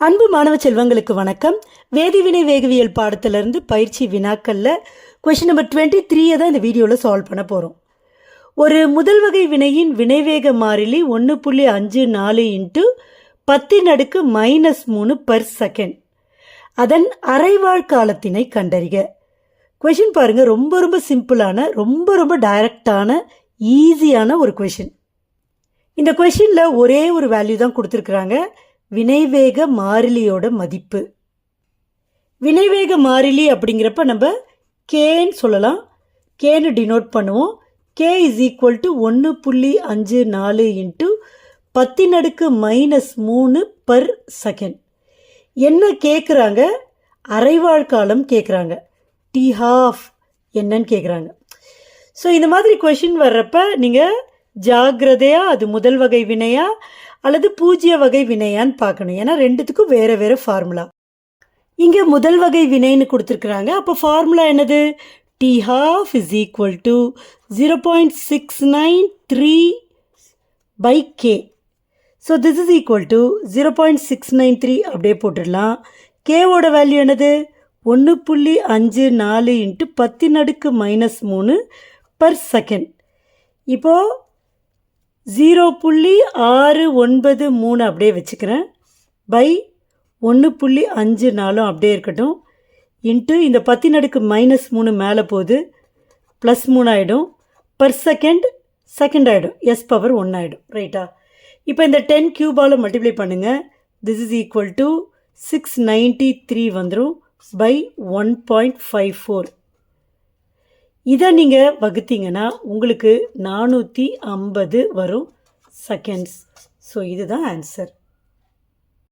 அன்பு மாணவ செல்வங்களுக்கு வணக்கம். வேதிவினை வேகவியல் பாடத்திலிருந்து பயிற்சி வினாக்களில் கொஷின் நம்பர் டுவெண்ட்டி த்ரீயை தான் இந்த வீடியோவில் சால்வ் பண்ண போகிறோம் ஒரு முதல் வகை வினையின் வினைவேக மாறிலி ஒன்று புள்ளி அஞ்சு நாலு இன்ட்டு பத்தின் அடுக்கு மைனஸ் மூணு பர் செகண்ட் அதன் அரைவாழ் காலத்தினை கண்டறிக. கொஷின் பாருங்கள் ரொம்ப ரொம்ப சிம்பிளான ரொம்ப ரொம்ப டைரக்டான ஈஸியான ஒரு கொஷின் இந்த கொஷினில் ஒரே ஒரு வேல்யூ தான் கொடுத்துருக்குறாங்க. வினைவேக மாறிலியோட மதிப்பு. வினைவேக மாறிலி அப்படிங்கிறப்ப நம்ம கேன்னு சொல்லலாம். கேன்னு டினோட் பண்ணுவோம். கே இஸ் ஈக்குவல் டு ஒன்று புள்ளி அஞ்சு நாலு இன்ட்டு பத்தின் அடுக்கு மைனஸ் மூணு பர் செகண்ட் என்ன கேட்குறாங்க அரைவாழ் காலம் கேட்குறாங்க டி ஹாஃப் என்னன்னு கேட்குறாங்க ஸோ இந்த மாதிரி கொஷின் வர்றப்ப நீங்கள் ஜாக்கிரதையாக அது முதல் வகை வினையாக அல்லது பூஜ்ய வகை வினையான்னு பார்க்கணும். ஏன்னா ரெண்டுத்துக்கும் வேறு வேறு ஃபார்முலா இங்கே முதல் வகை வினைன்னு கொடுத்துருக்குறாங்க. அப்போ ஃபார்முலா என்னது? T half is equal to zero point six nine three by K so this is equal to zero point six nine three அப்படியே போட்டுடலாம். கேவோட வேல்யூ என்னது? ஒன்று புள்ளி அஞ்சு நாலு இன்ட்டு பத்தின் அடுக்கு மைனஸ் மூணு பர் செகண்ட் இப்போது ஜீரோ புள்ளி ஆறு ஒன்பது மூணு அப்படியே வச்சுக்கிறேன். பை ஒன்று புள்ளி அஞ்சு நாலும் அப்படியே இருக்கட்டும். இன்ட்டு இந்த பத்தினடுக்கு மைனஸ் மூணு மேலே போகுது. ப்ளஸ் மூணு ஆகிடும் பர் செகண்ட் செகண்ட் ஆகிடும் எஸ் பவர் ஒன் ஆகிடும் ரைட்டா இப்போ இந்த டென் கியூபால் மல்டிப்ளை பண்ணுங்கள் this is equal to six ninety three வந்துடும் by one point five four இதை நீங்கள் வகுத்தீங்கன்னா உங்களுக்கு நானூற்றி ஐம்பது வரும் செகண்ட்ஸ் ஸோ இதுதான் ஆன்சர்